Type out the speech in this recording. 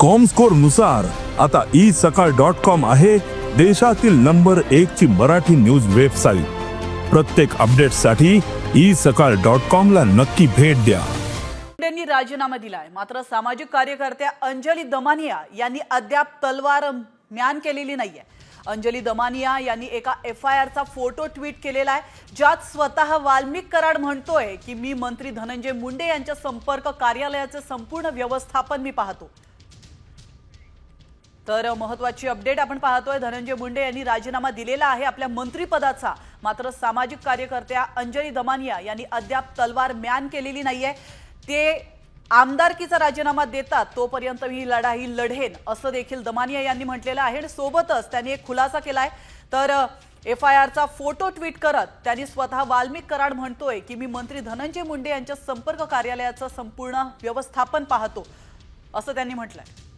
कॉमस्कोरनुसार आता ई सकाळ dot com आहे देशातील नंबर एक ची मराठी न्यूज वेबसाईट प्रत्येक अपडेटसाठी ई सकाळ डॉट कॉम ला नक्की भेट द्या. मुंडेंनी राजीनामा दिलाय. मात्र सामाजिक कार्यकर्त्या अंजली दमानिया यांनी अद्याप तलवार म्यान केलेली नाहीये. अंजली दमानिया यांनी एका एफ आय आरचा फोटो ट्विट केलेला आहे ज्यात स्वतः वाल्मिक कराड म्हणतोय की मी मंत्री धनंजय मुंडे यांच्या संपर्क कार्यालयाचे संपूर्ण व्यवस्थापन मी पाहतो. तर महत्वाची अपडेट आपण पाहतोय. धनंजय मुंडे यांनी राजीनामा दिलेला आहे आपल्या मंत्रिपदाचा. मात्र सामाजिक कार्यकर्त्या अंजली दमानिया यांनी अद्याप तलवार म्यान केलेली नाहीये. ते आमदारकीचा राजीनामा देतात तोपर्यंत मी ही लढाई लढेन असं देखील दमानिया यांनी म्हटलेलं आहे. आणि सोबतच त्यांनी एक खुलासा केलाय. तर एफ आय आरचा फोटो ट्विट करत त्यांनी स्वतः वाल्मिक कराड म्हणतोय की मी मंत्री धनंजय मुंडे यांच्या संपर्क कार्यालयाचं संपूर्ण व्यवस्थापन पाहतो असं त्यांनी म्हटलंय.